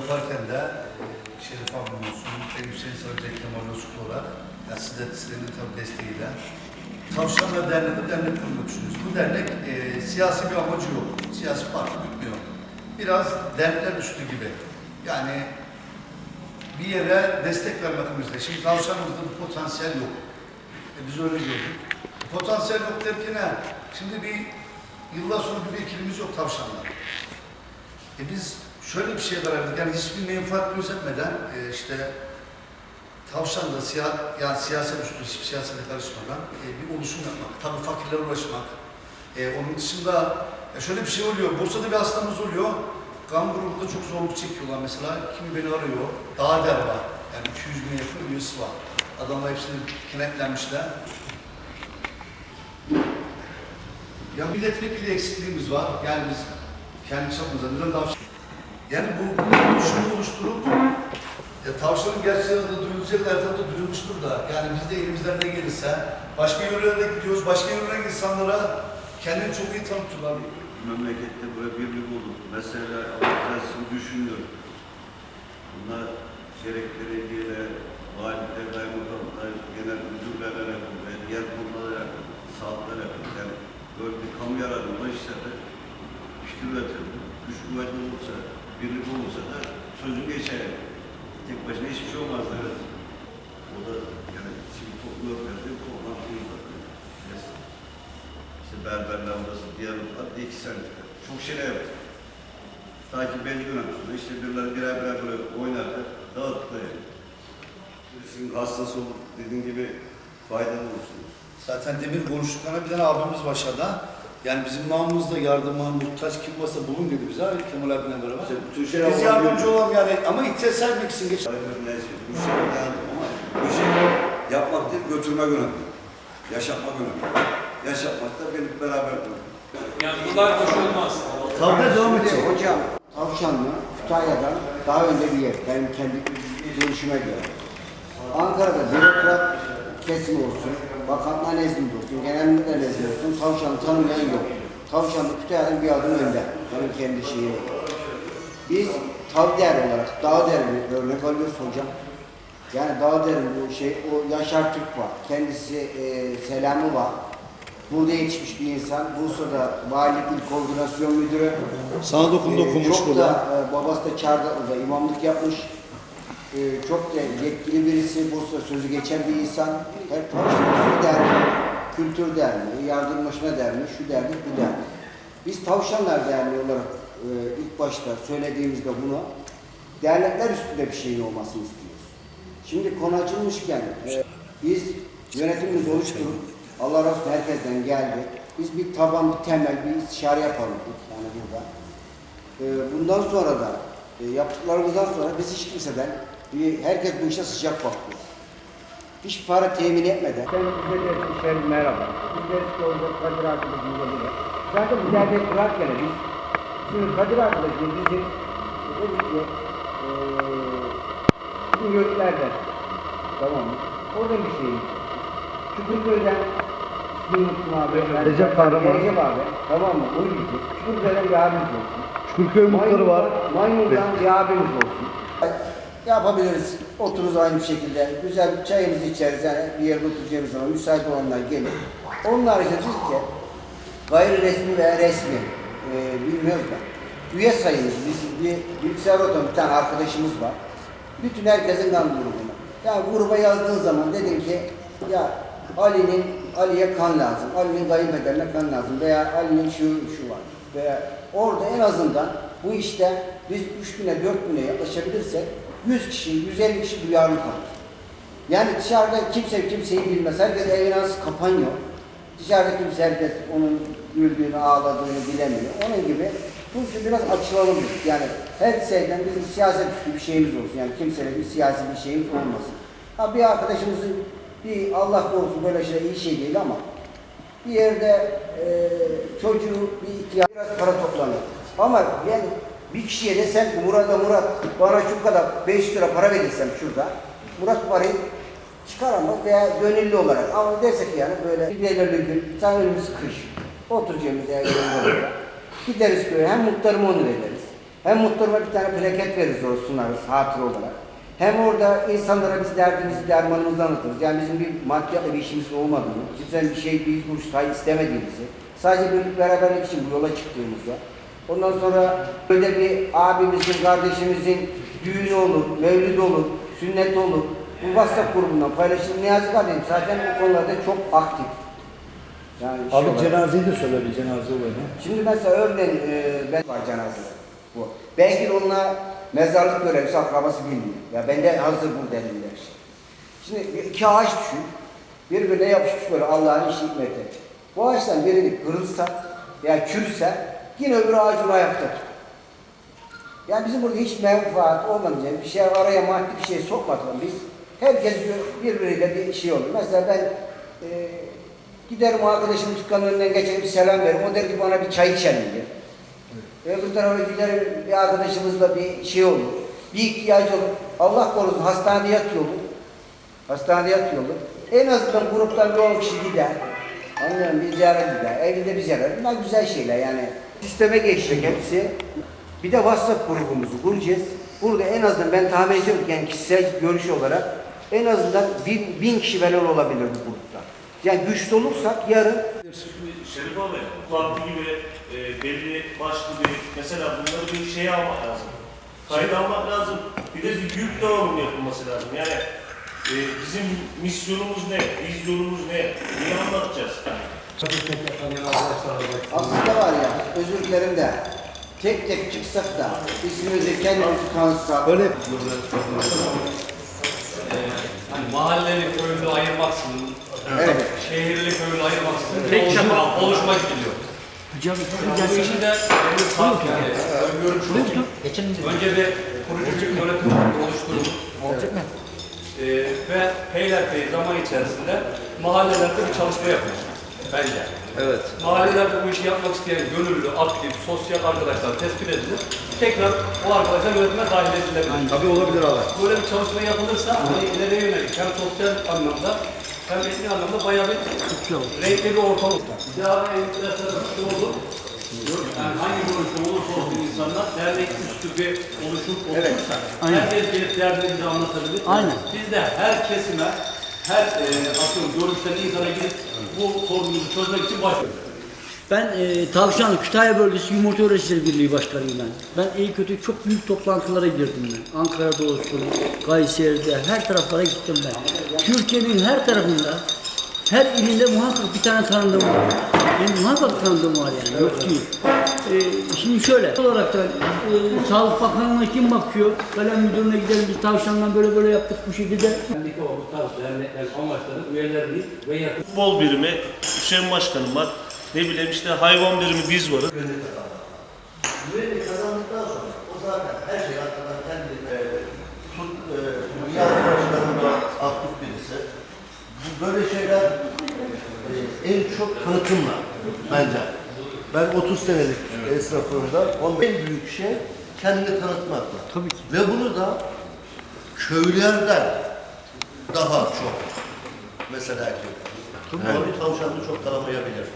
yaparken de Şerif abim olsun, ben Hüseyin Sarıcı Ekrem Arnavut olarak, ya siz sizlerin de tabii desteğiyle Tavşanlar Derneği dernek kurmak düşünüyoruz. Bu dernek e, siyasi bir amacı yok. Siyasi parti gütmüyor. Biraz dernekler üstü gibi. Yani bir yere destek vermek amacıyla. Şimdi tavşanımızda bu potansiyel yok. E, biz öyle gördük. Potansiyel yok derken ne? Şimdi bir yıllar sonra bir vekilimiz yok tavşanlar. E biz şöyle bir karar verdik. Yani hiçbir menfaat gözetmeden e, işte tavşanda siya, yani siyaset üstü hiçbir siyasete karışmadan e, bir oluşum yapmak. Tabii fakirlere ulaşmak. E, onun dışında e, şöyle bir şey oluyor. Bursa'da bir hastamız oluyor. Kan grubunda çok zorluk çekiyorlar mesela. Kimi beni arıyor. Daha der var. Yani 200 bin yakın üyesi var. Adamlar hepsini kenetlenmişler. Ya milletvekili eksikliğimiz var. Yani biz kendi çapımızda neden tavşan... Yani bu, oluşumu oluşturup ya tavşanın gerçeği de duyulacak etrafta duyulmuştur da yani biz de elimizden ne gelirse başka yörelere gidiyoruz. Başka yörelere insanlara kendini çok iyi tanıtıyorlar. memlekette böyle birlik olur. Mesela Avrupa'sını düşünüyorum. Bunlar şerekleri diye valilikler, kaymakamlar, genel müdürlerle yapılır, diğer kurumlara yapılır, sağlıklara yapılır. Yani böyle bir kamu yararına işlerde işte üretildi. Güç kuvvetli olursa, birlik olursa da sözü geçer. Tek başına hiçbir şey olmaz. Evet. O da yani şimdi topluyor verdi, toplantıyı bakıyor. İşte berber lambası, diğer otlar bir iki sene çıkar. Çok şeyler yaptık. Takip belli dönem sonra işte birileri birer birer böyle oynarlar, dağıttılar yani. Birisinin hastası olur, dediğin gibi faydalı olsun. Zaten demir konuştuklarına bir tane abimiz aşağıda. Yani bizim namımızda yardıma muhtaç kim varsa bulun dedi bize abi Kemal abiyle beraber. İşte bütün şeyler Biz yardımcı olalım yani ama ihtiyaç sahibi için geç. Neyse, bu şey ama bu şey yapmak değil, götürmek önemli. Yaşatmak önemli. Yaşatmak da birlik beraber önemli. Yani bunlar hoş olmaz. Kavga devam edecek. Hocam, Tavşanlı, Kütahya'dan daha önde bir yer. Benim kendi görüşüme göre. Ankara'da bürokrat kesim olsun, bakanlar nezdinde olsun, genel müdür nezdinde olsun, Tavşanlı tanımayan yok. Tavşanlı Kütahya'dan bir adım önde. Benim kendi göre. Biz tav değer olarak dağ değerini örnek alıyoruz hocam. Yani dağ değeri bu şey, o Yaşar Türk var. Kendisi e, selamı var. Burada yetişmiş bir insan. Bursa'da valilik il koordinasyon müdürü. Sana dokundu Ee, okumuş çok da e, babası da Çardaklı'da imamlık yapmış. Ee, çok yetkili birisi, Bursa sözü geçen bir insan. Her Tavşan Derneği, Kültür Derneği, Yardımlaşma Derneği, şu dernek, bu dernek. Biz Tavşanlar Derneği olarak e, ilk başta söylediğimizde bunu dernekler üstünde bir şeyin olmasını istiyoruz. Şimdi konu açılmışken e, biz yönetimimizi oluşturup Allah razı olsun herkesten geldi. Biz bir taban, bir temel, bir istişare yapalım yani burada. Ee, Bundan sonra da e, yaptıklarımızdan sonra biz hiç kimseden, herkes bu işe sıcak bakıyor. Hiç para temin etmeden. Sen bize deriz ki Şerif merhaba. Biz deriz ki orada Kadir arkadaşımıza bile. Zaten bu derneği kurarken biz, şimdi Kadir arkadaşımız bizim, dedi ki, eee bizim yörüklerden, tamam mı? Orada bir şey. Çukurköy'den ismini unuttum abi. Recep Kahraman. Recep abi, tamam mı? O gidecek. Çukurköy'den bir abimiz olsun. Çukurköy muhtarı var. Maymun'dan bir abimiz olsun. Yapabiliriz. Otururuz aynı bir şekilde. Güzel çayımızı içeriz. Yani bir yerde oturacağımız zaman müsait olanlar gelir. Onun haricinde ki gayri resmi veya resmi e, bilmiyoruz da. Üye sayımız. Biz bir bilgisayar ortamı bir tane arkadaşımız var. Bütün herkesin kan grubuna. Ya gruba yazdığın zaman dedin ki ya Ali'nin Ali'ye kan lazım. Ali'nin kayınpederine kan lazım. Veya Ali'nin şu şu var. Veya orada en azından bu işte biz 3000'e 4000'e yaklaşabilirsek 100 kişi, 150 kişi duyarlı kalır. Yani dışarıda kimse kimseyi bilmez. Herkes evine nasıl kapanıyor. Dışarıda kimse herkes onun güldüğünü, ağladığını bilemiyor. Onun gibi bu işi biraz açılalım. Yani her şeyden bizim siyaset üstü bir şeyimiz olsun. Yani kimseyle bir siyasi bir şeyimiz olmasın. Ha bir arkadaşımızın bir Allah korusun böyle şey iyi şey değil ama bir yerde e, çocuğu bir ihtiyaç biraz para toplanır. Ama ben bir kişiye desem ki Murat'a Murat bana şu kadar 5 lira para verirsem şurada Murat parayı çıkaramaz veya gönüllü olarak ama desek yani böyle belirli gün sen önümüz kış oturacağımız yer Gideriz köye hem muhtarıma onu veririz Hem muhtarıma bir tane plaket veririz o sunarız hatır olarak. Hem orada insanlara biz derdimizi, dermanımızı anlatırız. Yani bizim bir maddiyatla bir işimiz olmadığını, kimsenin bir şey, bir kuruş istemediğimizi, sadece birlik beraberlik için bu yola çıktığımızda, ondan sonra böyle bir abimizin, kardeşimizin düğünü olur, mevlid olur, sünnet olur. Bu WhatsApp grubundan paylaşılır. Niyazi kardeşim zaten bu konularda çok aktif. Yani şey Abi cenazeyi de söyle bir cenaze olayını. Şimdi mesela örneğin e, ben var cenazede bu. Belki de onunla mezarlık görevlisi akrabası bilmiyor. Ya bende hazır bu deliller işte. Şimdi iki ağaç düşün. Birbirine yapışmış böyle Allah'ın işi hikmeti. Bu ağaçtan birini kırılsa veya çürüse yine öbür ağacın ayakta tutar. Yani bizim burada hiç menfaat olmayacak bir şey araya maddi bir şey sokmadan biz herkes bir- birbiriyle bir şey olur. Mesela ben e, giderim arkadaşımın dükkanının önünden geçerim selam veririm. O der ki bana bir çay içelim der. Öbür tarafa giderim bir arkadaşımızla bir şey olur. Bir ihtiyacı olur. Allah korusun hastanede yatıyor olur. Hastanede yatıyor olur. En azından gruptan bir 10 kişi gider. Anlıyorum bir ziyaret gider. Evinde bir ziyaret. Bunlar güzel şeyler yani. Sisteme geçecek hepsi. Bir de WhatsApp grubumuzu kuracağız. Burada en azından ben tahmin ediyorum ki yani kişisel görüş olarak en azından bin, bin kişi falan olabilir bu grupta. Yani güçlü olursak yarın Şerif abi, vakti gibi e, belli başlı bir, mesela bunları bir şeye almak lazım. Kayda almak lazım. Bir de bir yük dağılımı yapılması lazım. Yani e, bizim misyonumuz ne, vizyonumuz ne, niye anlatacağız? Aslında var ya özür dilerim de tek tek çıksak da ismimizi kendimizi tanıtsak. Öyle Hani mahalleli köylü ayırmaksızın, Evet. şehirli köylü ayırmaksızın bir oluşma, oluşma gidiliyor. Bunun için de benim fark yani, öngörüm şu. Önce bir kurucu bir yönetim oluşturulup Ee, ve peyderpey zaman içerisinde mahallelerde bir çalışma yapılır bence. Evet. Mahallelerde bu işi yapmak isteyen gönüllü, aktif, sosyal arkadaşlar tespit edilir. Tekrar o arkadaşlar yönetime dahil edilebilir. Tabii olabilir abi. Böyle bir çalışma yapılırsa hani ileriye yönelik hem sosyal anlamda hem etik anlamda bayağı bir renkli bir ortam olur. Bir daha en enteresan bir şey oldu. Yani hangi görüşte olursa olsun insanlar dernek üstü bir oluşum olursa herkes gelip derdini bize anlatabilir. Aynen. Biz de her kesime, her e, atıyorum görüşten insana gidip bu sorunumuzu çözmek için başlıyoruz. Ben e, Tavşanlı Kütahya Bölgesi Yumurta Üreticileri Birliği Başkanıyım ben. Ben iyi kötü çok büyük toplantılara girdim ben. Ankara'da olsun, Kayseri'de, her taraflara gittim ben. Türkiye'nin her tarafında, her ilinde muhakkak bir tane tanıdığım var. Benim muhakkak tanıdığım var yani, yok değil. E, şimdi şöyle, olarak da e, Sağlık Bakanlığı'na kim bakıyor? Kalem müdürüne gidelim biz tavşandan böyle böyle yaptık bu şekilde. Dernekler amaçları üyelerini ve yakın Futbol birimi, Hüseyin Başkanım var. Ne bileyim işte hayvan birimi biz varız. Güveni kazandıktan sonra o zaten her şey arkadan kendi e, tut, e, dünya başlarında aktif birisi. Bu böyle şeyler e, en çok tanıtımla bence. Ben 30 senelik esnafımda onun en büyük şey kendini tanıtmakla. Tabii ki. Ve bunu da köylülerden daha çok mesela ki. Tabii. Bir tavşanlı çok kalamayabilir.